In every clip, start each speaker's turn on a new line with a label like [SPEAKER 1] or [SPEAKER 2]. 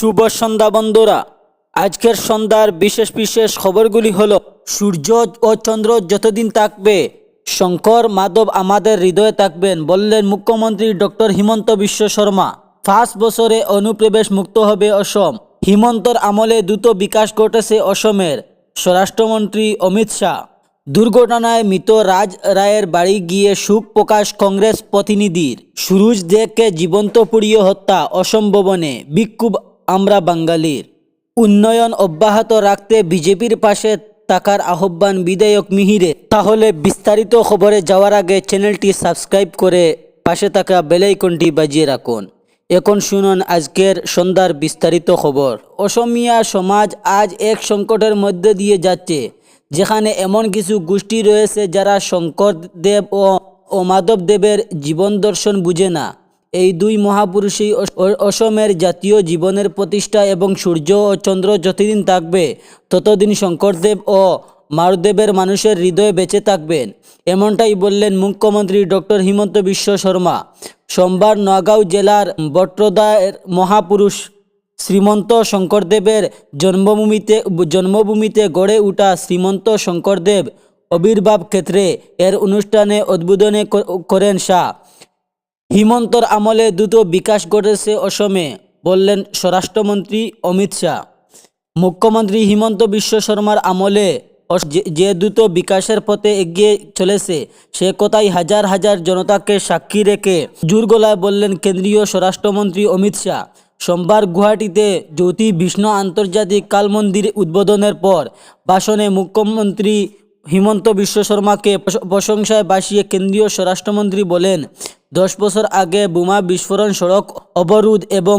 [SPEAKER 1] শুভ সন্ধ্যা বন্ধুরা। আজকের সন্ধ্যার বিশেষ বিশেষ খবরগুলি হলো, সূর্য ও চন্দ্র যতদিন থাকবে, শঙ্কর, মাধব আমাদের হৃদয়ে থাকবেন বললেন মুখ্যমন্ত্রী ডক্টর হিমন্ত বিশ্ব শর্মা। ফার্স্ট বছরে অনুপ্রবেশ মুক্ত হবে অসম। হিমন্তর আমলে দ্রুত বিকাশ ঘটেছে অসমের। স্বরাষ্ট্রমন্ত্রী অমিত শাহ। দুর্ঘটনায় মৃত রাজ রায়ের বাড়ি গিয়ে সুখ প্রকাশ কংগ্রেস প্রতিনিধির। সুরুজ দেখকে জীবন্ত পুড়িয়ে হত্যা অসম্ভবনে বিক্ষোভ আমরা বাঙালির। উন্নয়ন অব্যাহত রাখতে বিজেপির পাশে থাকার আহ্বান বিধায়ক মিহিরে তাহলে বিস্তারিত খবরে যাওয়ার আগে চ্যানেলটি সাবস্ক্রাইব করে পাশে থাকা বেলাইকনটি বাজিয়ে রাখুন। এখন শুনুন আজকের সন্ধ্যার বিস্তারিত খবর। অসমিয়া সমাজ আজ এক সংকটের মধ্যে দিয়ে যাচ্ছে, যেখানে এমন কিছু গোষ্ঠী রয়েছে যারা শঙ্করদেব ও মাধবদেবের জীবন দর্শন বুঝে না। এই দুই মহাপুরুষই অসমের জাতীয় জীবনের প্রতিষ্ঠা এবং সূর্য ও চন্দ্র যতদিন থাকবে, ততদিন শঙ্করদেব ও মারুদেবের মানুষের হৃদয়ে বেঁচে থাকবেন এমনটাই বললেন মুখ্যমন্ত্রী ডক্টর হিমন্ত বিশ্ব শর্মা। সোমবার নগাঁও জেলার বট্রদায়ের মহাপুরুষ শ্রীমন্ত শঙ্করদেবের জন্মভূমিতে জন্মভূমিতে গড়ে ওঠা শ্রীমন্ত শঙ্করদেব আবির্ভাব ক্ষেত্রে এর অনুষ্ঠানে উদ্বোধনে করেন শাহ। হিমন্তর আমলে দ্রুত বিকাশ ঘটেছে অসমে, বললেন স্বরাষ্ট্রমন্ত্রী অমিত শাহ। মুখ্যমন্ত্রী হিমন্ত বিশ্ব শর্মার আমলে যে- দ্রুত বিকাশের পথে এগিয়ে চলেছে, সে কথাই হাজার হাজার জনতাকে সাক্ষী রেখে জোর গলায় বললেন কেন্দ্রীয় স্বরাষ্ট্রমন্ত্রী অমিত শাহ। সোমবার গুয়াহাটিতে জ্যোতি বিষ্ণু আন্তর্জাতিক কাল মন্দির উদ্বোধনের পর ভাষণে মুখ্যমন্ত্রী হিমন্ত বিশ্ব শর্মাকে প্রশংসায় বাসিয়ে কেন্দ্রীয় স্বরাষ্ট্রমন্ত্রী বলেন, দশ বছর আগে বোমা বিস্ফোরণ সড়ক অবরোধ এবং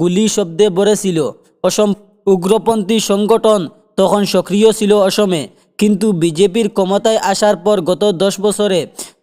[SPEAKER 1] গুলি শব্দে ভরেছিল অসম উগ্রপন্থী সংগঠন তখন সক্রিয় ছিল অসমে। কিন্তু বিজেপির ক্ষমতায় আসার পর গত দশ বছরে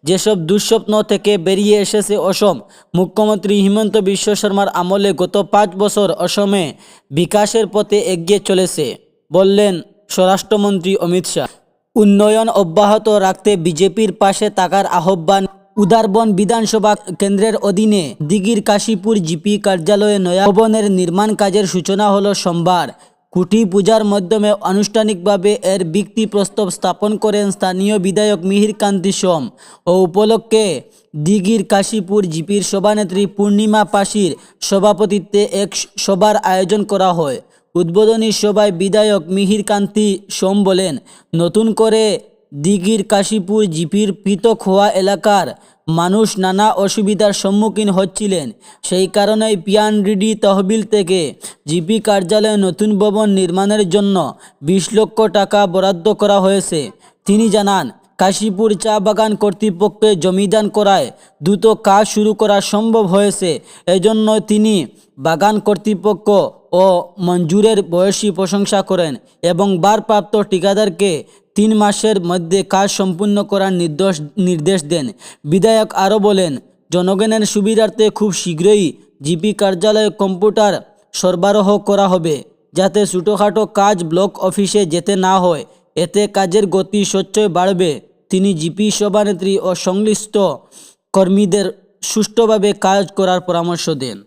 [SPEAKER 1] যেসব দুঃস্বপ্ন থেকে বেরিয়ে এসেছে অসম, মুখ্যমন্ত্রী হিমন্ত বিশ্ব শর্মার আমলে গত পাঁচ বছর অসমে বিকাশের পথে এগিয়ে চলেছে। বললেন স্বরাষ্ট্রমন্ত্রী অমিত শাহ। উন্নয়ন অব্যাহত রাখতে বিজেপির পাশে থাকার আহ্বান উদারবন বিধানসভা কেন্দ্রের অধীনে দিগির কাশীপুর জিপি কার্যালয়ে নয়া ভবনের নির্মাণ কাজের সূচনা হলো সোমবার। কুটি পূজার মাধ্যমে আনুষ্ঠানিকভাবে এর ভিত্তি প্রস্তাব স্থাপন করেন স্থানীয় বিধায়ক মিহির কান্তি সোম ও উপলক্ষে দিঘির কাশীপুর জিপির সভানেত্রী পূর্ণিমা পাশির সভাপতিত্বে এক সভার আয়োজন করা হয়। উদ্বোধনী সভায় বিধায়ক মিহির কান্তি সোম বলেন, নতুন করে দিঘির কাশীপুর জিপির পৃথক হওয়া এলাকার মানুষ নানা অসুবিধার সম্মুখীন হচ্ছিলেন। সেই কারণেই পিয়ানরিডি তহবিল থেকে জিপি কার্যালয়ে নতুন ভবন নির্মাণের জন্য বিশ লক্ষ টাকা বরাদ্দ করা হয়েছে। তিনি জানান কাশীপুর চা বাগান কর্তৃপক্ষকে জমিদান করায় দ্রুত কাজ শুরু করা সম্ভব হয়েছে। এজন্য তিনি বাগান কর্তৃপক্ষ ও মঞ্জুরের বয়সী প্রশংসা করেন এবং ভারপ্রাপ্ত ঠিকাদারকে তিন মাসের মধ্যে কাজ সম্পূর্ণ করার নির্দেশ নির্দেশ দেন। বিধায়ক আরও বলেন, জনগণের সুবিধার্থে খুব শীঘ্রই জিপি কার্যালয়ে কম্পিউটার সরবরাহ করা হবে, যাতে ছোটোখাটো কাজ ব্লক অফিসে যেতে না হয়। এতে কাজের গতি স্বচ্ছই বাড়বে। তিনি জিপি সভানেত্রী ও সংশ্লিষ্ট কর্মীদের সুষ্ঠুভাবে কাজ করার পরামর্শ দেন।